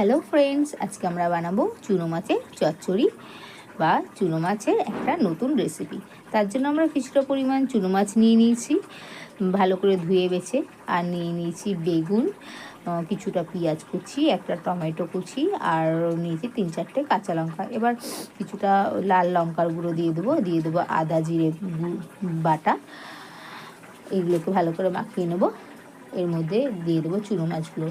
Hello friends আজকে আমরা বানাবো চুনো মাছের চচ্চড়ি বা চুনো মাছের একটা নতুন রেসিপি তার জন্য আমরা কিছুটা পরিমাণ চুনো মাছ নিয়ে নিয়েছি, ভালো করে ধুয়ে বেছে, আর নিয়ে নিয়েছি বেগুন কিছুটা পেঁয়াজ কুচি, একটা টমেটো কুচি, আর নিয়েছি তিন চারটে কাঁচা লঙ্কা। এবার কিছুটা লাল লঙ্কার গুঁড়ো দিয়ে দেবো দিয়ে দেবো আদা জিরে বাটা। এগুলোকে ভালো করে মাখিয়ে নেব। এর মধ্যে দিয়ে দেবো চুনো মাছগুলো।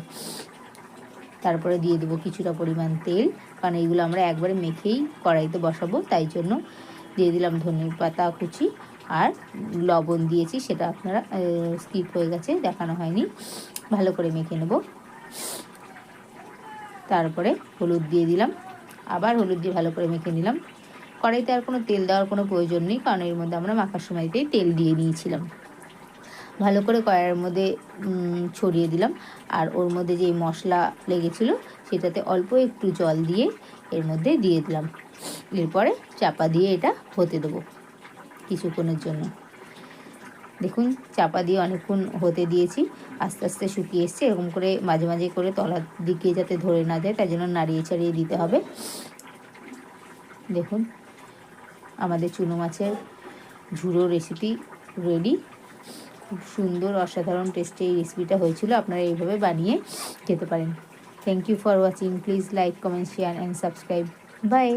তারপরে দিয়ে দেবো কিছুটা পরিমাণ তেল। কারণ এইগুলো আমরা একবারে মেখেই কড়াইতে বসাবো, তাই জন্য দিয়ে দিলাম ধনে পাতা কুচি। আর লবণ দিয়েছি, সেটা আপনারা স্কিপ হয়ে গেছে, দেখানো হয়নি। ভালো করে মেখে নেব। তারপরে হলুদ দিয়ে দিলাম। আবার হলুদ দিয়ে ভালো করে মেখে নিলাম। কড়াইতে আর কোনো তেল দেওয়ার কোনো প্রয়োজন নেই, কারণ এর মধ্যে আমরা মাখার সময়তেই তেল দিয়ে নিয়েছিলাম। ভালো করে কড়াইয়ের মধ্যে ছড়িয়ে দিলাম। আর ওর মধ্যে যে মশলা লেগেছিল, সেটাতে অল্প একটু জল দিয়ে এর মধ্যে দিয়ে দিলাম। এরপরে চাপা দিয়ে এটা হতে দেবো কিছুক্ষণের জন্য। দেখুন, চাপা দিয়ে অনেকক্ষণ হতে দিয়েছি। আস্তে আস্তে শুকিয়ে এসছে, এরকম করে মাঝে মাঝে করে তলার দিকে যাতে ধরে না যায়, তার জন্য নাড়িয়ে ছাড়িয়ে দিতে হবে। দেখুন, আমাদের চুনো মাছের ঝুড়ো রেসিপি রেডি খুব সুন্দর, অসাধারণ টেস্টে এই রেসিপিটা হয়েছিল। আপনারা এইভাবে বানিয়ে খেতে পারেন। Thank you for watching please like comment share and subscribe bye